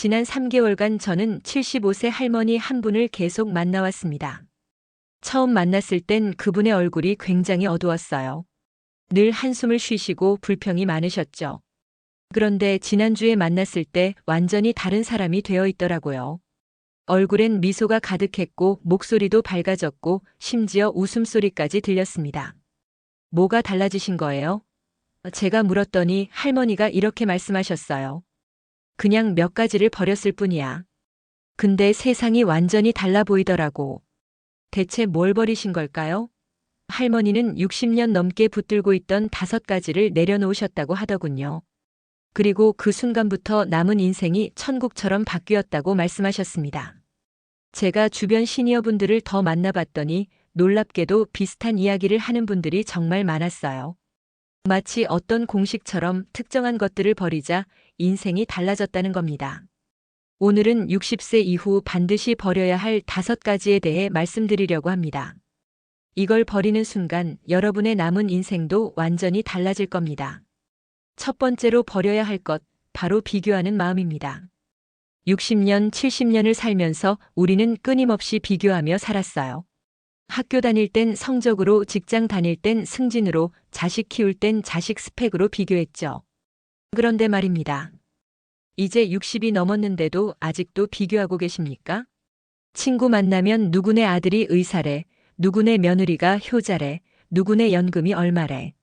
지난 3개월간 저는 75세 할머니 한 분을 계속 만나왔습니다. 처음 만났을 땐 그분의 얼굴이 굉장히 어두웠어요. 늘 한숨을 쉬시고 불평이 많으셨죠. 그런데 지난주에 만났을 때 완전히 다른 사람이 되어 있더라고요. 얼굴엔 미소가 가득했고 목소리도 밝아졌고 심지어 웃음소리까지 들렸습니다. 뭐가 달라지신 거예요? 제가 물었더니 할머니가 이렇게 말씀하셨어요. 그냥 몇 가지를 버렸을 뿐이야. 근데 세상이 완전히 달라 보이더라고. 대체 뭘 버리신 걸까요? 할머니는 60년 넘게 붙들고 있던 다섯 가지를 내려놓으셨다고 하더군요. 그리고 그 순간부터 남은 인생이 천국처럼 바뀌었다고 말씀하셨습니다. 제가 주변 시니어분들을 더 만나봤더니 놀랍게도 비슷한 이야기를 하는 분들이 정말 많았어요. 마치 어떤 공식처럼 특정한 것들을 버리자 인생이 달라졌다는 겁니다. 오늘은 60세 이후 반드시 버려야 할 다섯 가지에 대해 말씀드리려고 합니다. 이걸 버리는 순간 여러분의 남은 인생도 완전히 달라질 겁니다. 첫 번째로 버려야 할 것, 바로 비교하는 마음입니다. 60년, 70년을 살면서 우리는 끊임없이 비교하며 살았어요. 학교 다닐 땐 성적으로, 직장 다닐 땐 승진으로, 자식 키울 땐 자식 스펙으로 비교했죠. 그런데 말입니다. 이제 60이 넘었는데도 아직도 비교하고 계십니까? 친구 만나면 누구네 아들이 의사래, 누구네 며느리가 효자래, 누구네 연금이 얼마래.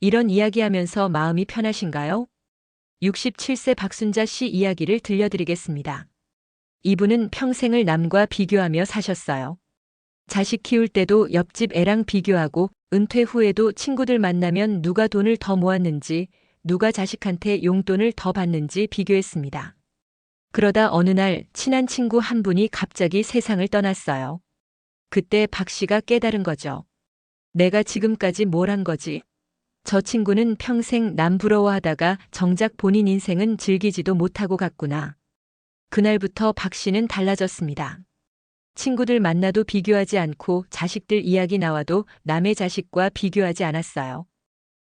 이런 이야기하면서 마음이 편하신가요? 67세 박순자 씨 이야기를 들려드리겠습니다. 이분은 평생을 남과 비교하며 사셨어요. 자식 키울 때도 옆집 애랑 비교하고 은퇴 후에도 친구들 만나면 누가 돈을 더 모았는지, 누가 자식한테 용돈을 더 받는지 비교했습니다. 그러다 어느 날 친한 친구 한 분이 갑자기 세상을 떠났어요. 그때 박 씨가 깨달은 거죠. 내가 지금까지 뭘 한 거지? 저 친구는 평생 남 부러워하다가 정작 본인 인생은 즐기지도 못하고 갔구나. 그날부터 박 씨는 달라졌습니다. 친구들 만나도 비교하지 않고 자식들 이야기 나와도 남의 자식과 비교하지 않았어요.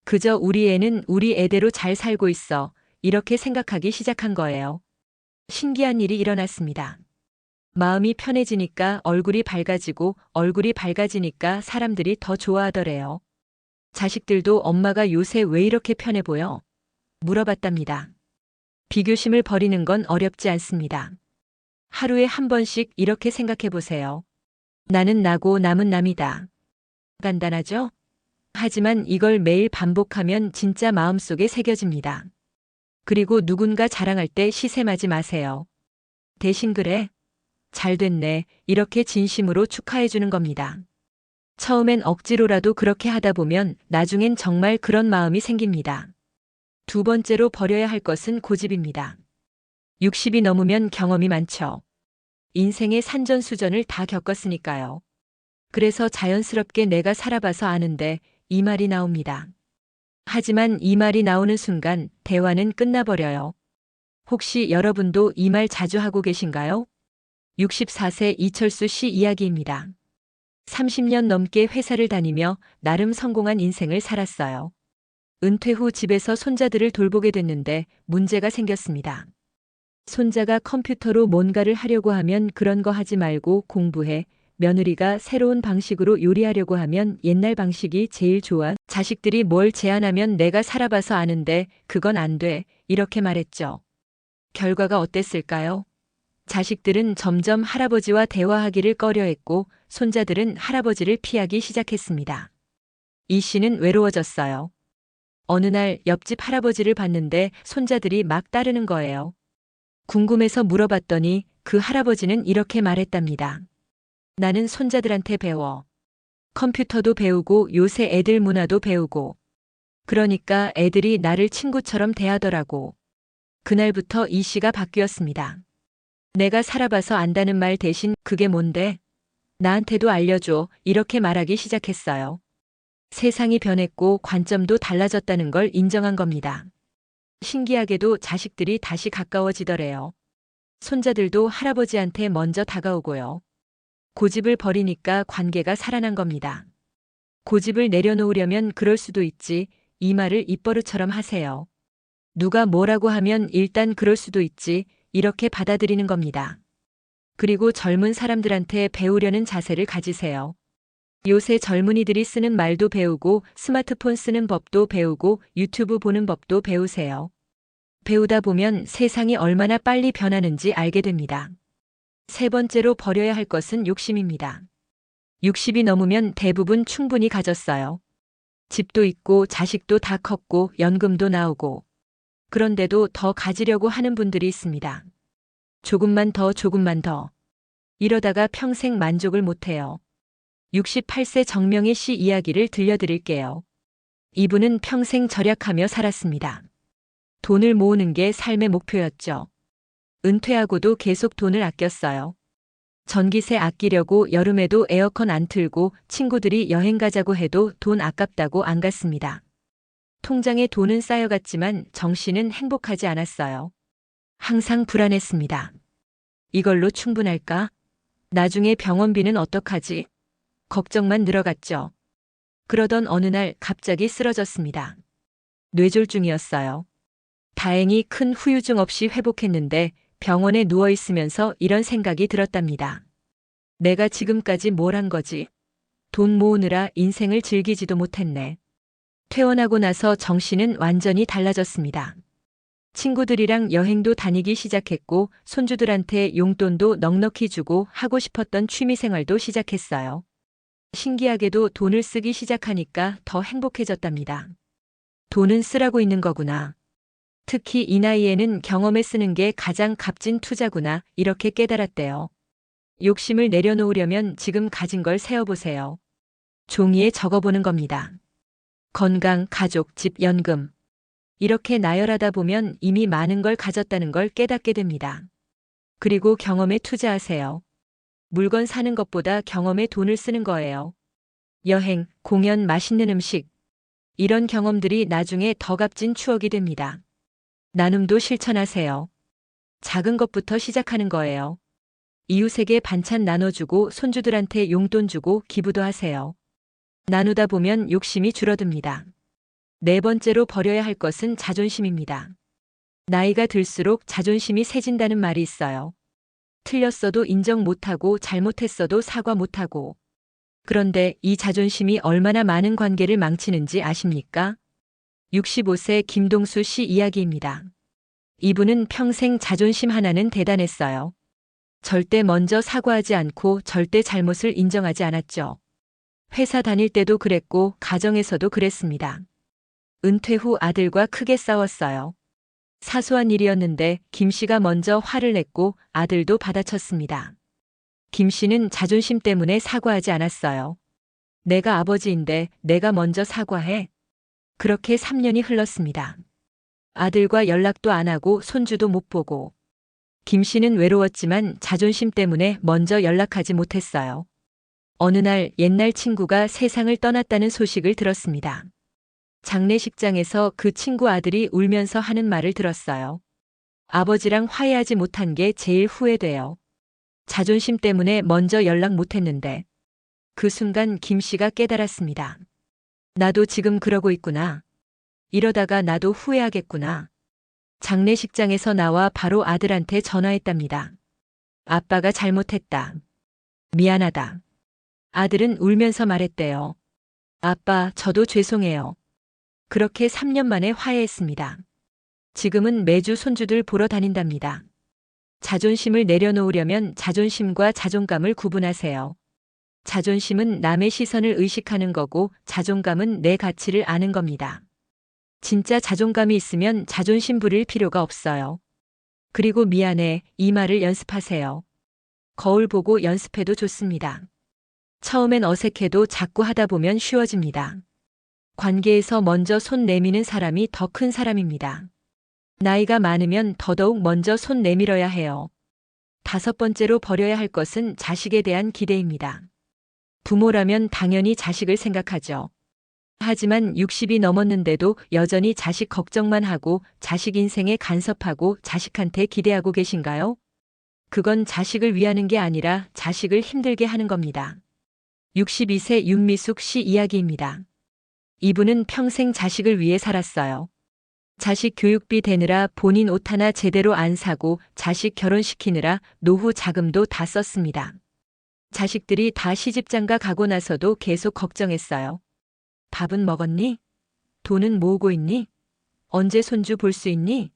그저 우리 애는 우리 애대로 잘 살고 있어. 이렇게 생각하기 시작한 거예요. 신기한 일이 일어났습니다. 마음이 편해지니까 얼굴이 밝아지고 얼굴이 밝아지니까 사람들이 더 좋아하더래요. 자식들도 엄마가 요새 왜 이렇게 편해 보여? 물어봤답니다. 비교심을 버리는 건 어렵지 않습니다. 하루에 한 번씩 이렇게 생각해 보세요. 나는 나고 남은 남이다. 간단하죠? 하지만 이걸 매일 반복하면 진짜 마음속에 새겨집니다. 그리고 누군가 자랑할 때 시샘하지 마세요. 대신 그래. 잘 됐네. 이렇게 진심으로 축하해 주는 겁니다. 처음엔 억지로라도 그렇게 하다 보면 나중엔 정말 그런 마음이 생깁니다. 두 번째로 버려야 할 것은 고집입니다. 60이 넘으면 경험이 많죠. 인생의 산전수전을 다 겪었으니까요. 그래서 자연스럽게 내가 살아봐서 아는데 이 말이 나옵니다. 하지만 이 말이 나오는 순간 대화는 끝나버려요. 혹시 여러분도 이 말 자주 하고 계신가요? 64세 이철수 씨 이야기입니다. 30년 넘게 회사를 다니며 나름 성공한 인생을 살았어요. 은퇴 후 집에서 손자들을 돌보게 됐는데 문제가 생겼습니다. 손자가 컴퓨터로 뭔가를 하려고 하면 그런 거 하지 말고 공부해. 며느리가 새로운 방식으로 요리하려고 하면 옛날 방식이 제일 좋아. 자식들이 뭘 제안하면 내가 살아봐서 아는데 그건 안 돼. 이렇게 말했죠. 결과가 어땠을까요? 자식들은 점점 할아버지와 대화하기를 꺼려했고 손자들은 할아버지를 피하기 시작했습니다. 이 씨는 외로워졌어요. 어느 날 옆집 할아버지를 봤는데 손자들이 막 따르는 거예요. 궁금해서 물어봤더니 그 할아버지는 이렇게 말했답니다. 나는 손자들한테 배워. 컴퓨터도 배우고 요새 애들 문화도 배우고. 그러니까 애들이 나를 친구처럼 대하더라고. 그날부터 이 씨가 바뀌었습니다. 내가 살아봐서 안다는 말 대신 그게 뭔데? 나한테도 알려줘. 이렇게 말하기 시작했어요. 세상이 변했고 관점도 달라졌다는 걸 인정한 겁니다. 신기하게도 자식들이 다시 가까워지더래요. 손자들도 할아버지한테 먼저 다가오고요. 고집을 버리니까 관계가 살아난 겁니다. 고집을 내려놓으려면 그럴 수도 있지. 이 말을 입버릇처럼 하세요. 누가 뭐라고 하면 일단 그럴 수도 있지. 이렇게 받아들이는 겁니다. 그리고 젊은 사람들한테 배우려는 자세를 가지세요. 요새 젊은이들이 쓰는 말도 배우고 스마트폰 쓰는 법도 배우고 유튜브 보는 법도 배우세요. 배우다 보면 세상이 얼마나 빨리 변하는지 알게 됩니다. 세 번째로 버려야 할 것은 욕심입니다. 60이 넘으면 대부분 충분히 가졌어요. 집도 있고 자식도 다 컸고 연금도 나오고 그런데도 더 가지려고 하는 분들이 있습니다. 조금만 더 조금만 더. 이러다가 평생 만족을 못해요. 68세 정명희 씨 이야기를 들려드릴게요. 이분은 평생 절약하며 살았습니다. 돈을 모으는 게 삶의 목표였죠. 은퇴하고도 계속 돈을 아꼈어요. 전기세 아끼려고 여름에도 에어컨 안 틀고 친구들이 여행 가자고 해도 돈 아깝다고 안 갔습니다. 통장에 돈은 쌓여갔지만 정신은 행복하지 않았어요. 항상 불안했습니다. 이걸로 충분할까? 나중에 병원비는 어떡하지? 걱정만 늘어갔죠. 그러던 어느 날 갑자기 쓰러졌습니다. 뇌졸중이었어요. 다행히 큰 후유증 없이 회복했는데 병원에 누워 있으면서 이런 생각이 들었답니다. 내가 지금까지 뭘 한 거지? 돈 모으느라 인생을 즐기지도 못했네. 퇴원하고 나서 정신은 완전히 달라졌습니다. 친구들이랑 여행도 다니기 시작했고 손주들한테 용돈도 넉넉히 주고 하고 싶었던 취미 생활도 시작했어요. 신기하게도 돈을 쓰기 시작하니까 더 행복해졌답니다. 돈은 쓰라고 있는 거구나. 특히 이 나이에는 경험에 쓰는 게 가장 값진 투자구나 이렇게 깨달았대요. 욕심을 내려놓으려면 지금 가진 걸 세어보세요. 종이에 적어보는 겁니다. 건강, 가족, 집, 연금. 이렇게 나열하다 보면 이미 많은 걸 가졌다는 걸 깨닫게 됩니다. 그리고 경험에 투자하세요. 물건 사는 것보다 경험에 돈을 쓰는 거예요. 여행, 공연, 맛있는 음식. 이런 경험들이 나중에 더 값진 추억이 됩니다. 나눔도 실천하세요. 작은 것부터 시작하는 거예요. 이웃에게 반찬 나눠주고 손주들한테 용돈 주고 기부도 하세요. 나누다 보면 욕심이 줄어듭니다. 네 번째로 버려야 할 것은 자존심입니다. 나이가 들수록 자존심이 세진다는 말이 있어요. 틀렸어도 인정 못하고 잘못했어도 사과 못하고. 그런데 이 자존심이 얼마나 많은 관계를 망치는지 아십니까? 65세 김동수 씨 이야기입니다. 이분은 평생 자존심 하나는 대단했어요. 절대 먼저 사과하지 않고 절대 잘못을 인정하지 않았죠. 회사 다닐 때도 그랬고 가정에서도 그랬습니다. 은퇴 후 아들과 크게 싸웠어요. 사소한 일이었는데 김 씨가 먼저 화를 냈고 아들도 받아쳤습니다. 김 씨는 자존심 때문에 사과하지 않았어요. 내가 아버지인데 내가 먼저 사과해. 그렇게 3년이 흘렀습니다. 아들과 연락도 안 하고 손주도 못 보고. 김 씨는 외로웠지만 자존심 때문에 먼저 연락하지 못했어요. 어느 날 옛날 친구가 세상을 떠났다는 소식을 들었습니다. 장례식장에서 그 친구 아들이 울면서 하는 말을 들었어요. 아버지랑 화해하지 못한 게 제일 후회돼요. 자존심 때문에 먼저 연락 못했는데. 그 순간 김 씨가 깨달았습니다. 나도 지금 그러고 있구나. 이러다가 나도 후회하겠구나. 장례식장에서 나와 바로 아들한테 전화했답니다. 아빠가 잘못했다. 미안하다. 아들은 울면서 말했대요. 아빠, 저도 죄송해요. 그렇게 3년 만에 화해했습니다. 지금은 매주 손주들 보러 다닌답니다. 자존심을 내려놓으려면 자존심과 자존감을 구분하세요. 자존심은 남의 시선을 의식하는 거고 자존감은 내 가치를 아는 겁니다. 진짜 자존감이 있으면 자존심 부릴 필요가 없어요. 그리고 미안해 이 말을 연습하세요. 거울 보고 연습해도 좋습니다. 처음엔 어색해도 자꾸 하다 보면 쉬워집니다. 관계에서 먼저 손 내미는 사람이 더 큰 사람입니다. 나이가 많으면 더더욱 먼저 손 내밀어야 해요. 다섯 번째로 버려야 할 것은 자식에 대한 기대입니다. 부모라면 당연히 자식을 생각하죠. 하지만 60이 넘었는데도 여전히 자식 걱정만 하고 자식 인생에 간섭하고 자식한테 기대하고 계신가요? 그건 자식을 위하는 게 아니라 자식을 힘들게 하는 겁니다. 62세 윤미숙 씨 이야기입니다. 이분은 평생 자식을 위해 살았어요. 자식 교육비 대느라 본인 옷 하나 제대로 안 사고 자식 결혼시키느라 노후 자금도 다 썼습니다. 자식들이 다 시집장가 가고 나서도 계속 걱정했어요. 밥은 먹었니? 돈은 모으고 있니? 언제 손주 볼 수 있니?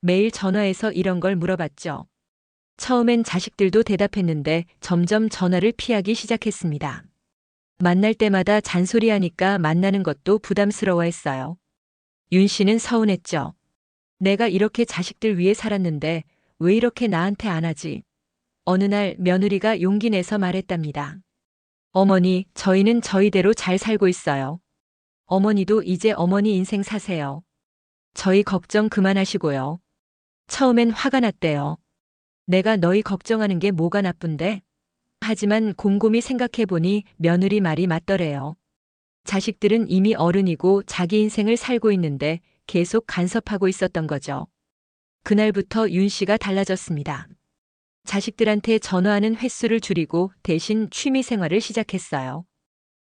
매일 전화해서 이런 걸 물어봤죠. 처음엔 자식들도 대답했는데 점점 전화를 피하기 시작했습니다. 만날 때마다 잔소리하니까 만나는 것도 부담스러워했어요. 윤 씨는 서운했죠. 내가 이렇게 자식들 위해 살았는데 왜 이렇게 나한테 안 하지? 어느 날 며느리가 용기 내서 말했답니다. 어머니, 저희는 저희대로 잘 살고 있어요. 어머니도 이제 어머니 인생 사세요. 저희 걱정 그만하시고요. 처음엔 화가 났대요. 내가 너희 걱정하는 게 뭐가 나쁜데? 하지만 곰곰이 생각해보니 며느리 말이 맞더래요. 자식들은 이미 어른이고 자기 인생을 살고 있는데 계속 간섭하고 있었던 거죠. 그날부터 윤 씨가 달라졌습니다. 자식들한테 전화하는 횟수를 줄이고 대신 취미 생활을 시작했어요.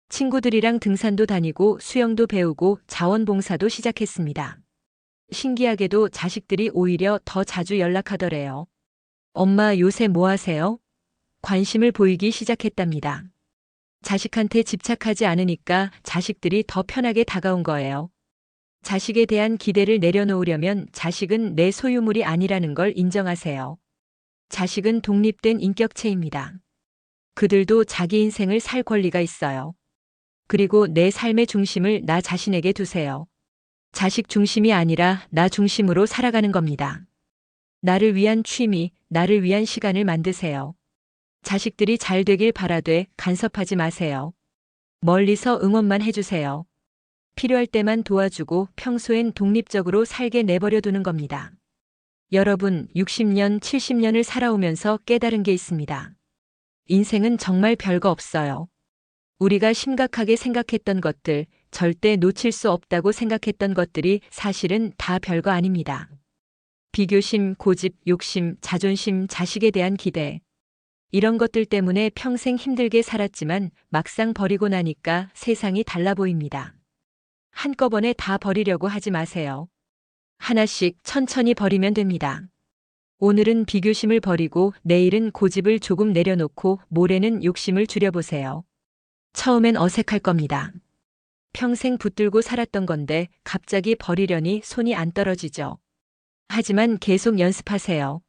친구들이랑 등산도 다니고 수영도 배우고 자원봉사도 시작했습니다. 신기하게도 자식들이 오히려 더 자주 연락하더래요. 엄마 요새 뭐 하세요? 관심을 보이기 시작했답니다. 자식한테 집착하지 않으니까 자식들이 더 편하게 다가온 거예요. 자식에 대한 기대를 내려놓으려면 자식은 내 소유물이 아니라는 걸 인정하세요. 자식은 독립된 인격체입니다. 그들도 자기 인생을 살 권리가 있어요. 그리고 내 삶의 중심을 나 자신에게 두세요. 자식 중심이 아니라 나 중심으로 살아가는 겁니다. 나를 위한 취미, 나를 위한 시간을 만드세요. 자식들이 잘 되길 바라되 간섭하지 마세요. 멀리서 응원만 해주세요. 필요할 때만 도와주고 평소엔 독립적으로 살게 내버려 두는 겁니다. 여러분, 60년, 70년을 살아오면서 깨달은 게 있습니다. 인생은 정말 별거 없어요. 우리가 심각하게 생각했던 것들, 절대 놓칠 수 없다고 생각했던 것들이 사실은 다 별거 아닙니다. 비교심, 고집, 욕심, 자존심, 자식에 대한 기대. 이런 것들 때문에 평생 힘들게 살았지만 막상 버리고 나니까 세상이 달라 보입니다. 한꺼번에 다 버리려고 하지 마세요. 하나씩 천천히 버리면 됩니다. 오늘은 비교심을 버리고 내일은 고집을 조금 내려놓고 모레는 욕심을 줄여보세요. 처음엔 어색할 겁니다. 평생 붙들고 살았던 건데 갑자기 버리려니 손이 안 떨어지죠. 하지만 계속 연습하세요.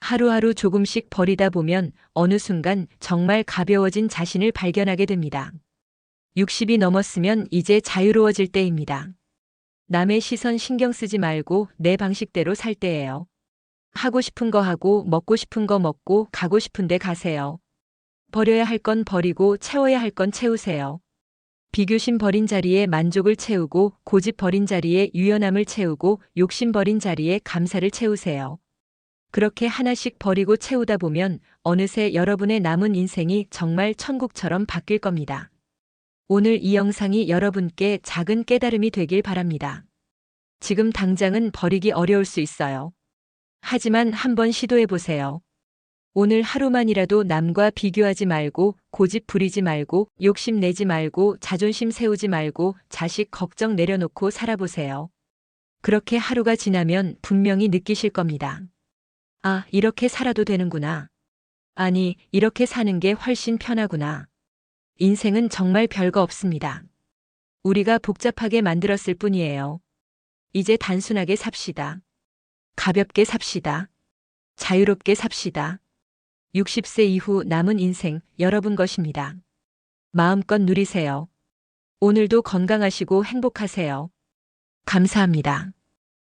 하루하루 조금씩 버리다 보면 어느 순간 정말 가벼워진 자신을 발견하게 됩니다. 60이 넘었으면 이제 자유로워질 때입니다. 남의 시선 신경 쓰지 말고 내 방식대로 살 때예요. 하고 싶은 거 하고 먹고 싶은 거 먹고 가고 싶은 데 가세요. 버려야 할 건 버리고 채워야 할 건 채우세요. 비교심 버린 자리에 만족을 채우고 고집 버린 자리에 유연함을 채우고 욕심 버린 자리에 감사를 채우세요. 그렇게 하나씩 버리고 채우다 보면 어느새 여러분의 남은 인생이 정말 천국처럼 바뀔 겁니다. 오늘 이 영상이 여러분께 작은 깨달음이 되길 바랍니다. 지금 당장은 버리기 어려울 수 있어요. 하지만 한번 시도해 보세요. 오늘 하루만이라도 남과 비교하지 말고 고집 부리지 말고 욕심 내지 말고 자존심 세우지 말고 자식 걱정 내려놓고 살아보세요. 그렇게 하루가 지나면 분명히 느끼실 겁니다. 아, 이렇게 살아도 되는구나. 아니, 이렇게 사는 게 훨씬 편하구나. 인생은 정말 별거 없습니다. 우리가 복잡하게 만들었을 뿐이에요. 이제 단순하게 삽시다. 가볍게 삽시다. 자유롭게 삽시다. 60세 이후 남은 인생 여러분 것입니다. 마음껏 누리세요. 오늘도 건강하시고 행복하세요. 감사합니다.